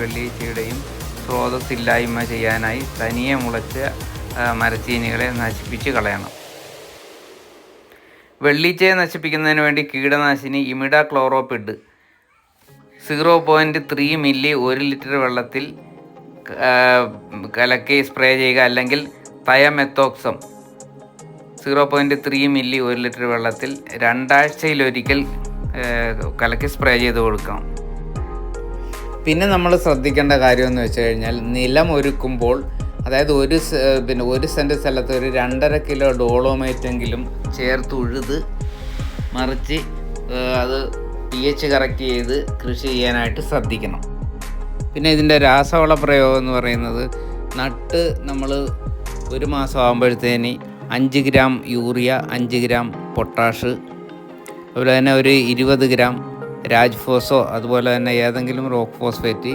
വെള്ളീച്ചയുടെയും സ്രോതസ്സില്ലായ്മ ചെയ്യാനായി തനിയെ മുളച്ച മരച്ചീനികളെ നശിപ്പിച്ച് കളയണം. വെള്ളീച്ചയെ നശിപ്പിക്കുന്നതിന് വേണ്ടി കീടനാശിനി imidacloprid zero point three milli ഒരു ലിറ്റർ വെള്ളത്തിൽ കലക്കി സ്പ്രേ ചെയ്യുക അല്ലെങ്കിൽ thiamethoxam. Zero point three milli ഒരു ലിറ്റർ വെള്ളത്തിൽ രണ്ടാഴ്ചയിലൊരിക്കൽ കലക്കി സ്പ്രേ ചെയ്ത് കൊടുക്കണം. പിന്നെ നമ്മൾ ശ്രദ്ധിക്കേണ്ട കാര്യം എന്ന് വെച്ച് കഴിഞ്ഞാൽ നിലം ഒരുക്കുമ്പോൾ അതായത് ഒരു പിന്നെ ഒരു സെന്റ് സ്ഥലത്ത് ഒരു രണ്ടര കിലോ ഡോളോമേറ്റെങ്കിലും ചേർത്ത് ഉഴുത് മറിച്ച് അത് പി എച്ച് കറക്റ്റ് ചെയ്ത് കൃഷി ചെയ്യാനായിട്ട് ശ്രദ്ധിക്കണം. പിന്നെ ഇതിന്റെ രാസവള പ്രയോഗം എന്ന് പറയുന്നത് നട്ട് നമ്മൾ ഒരു മാസം ആകുമ്പോഴത്തേന് അഞ്ച് ഗ്രാം യൂറിയ അഞ്ച് ഗ്രാം പൊട്ടാഷ് അതുപോലെ തന്നെ ഒരു ഇരുപത് ഗ്രാം രാജ്ഫോസോ അതുപോലെ തന്നെ ഏതെങ്കിലും റോക്ക് ഫോസ്ഫേറ്റ്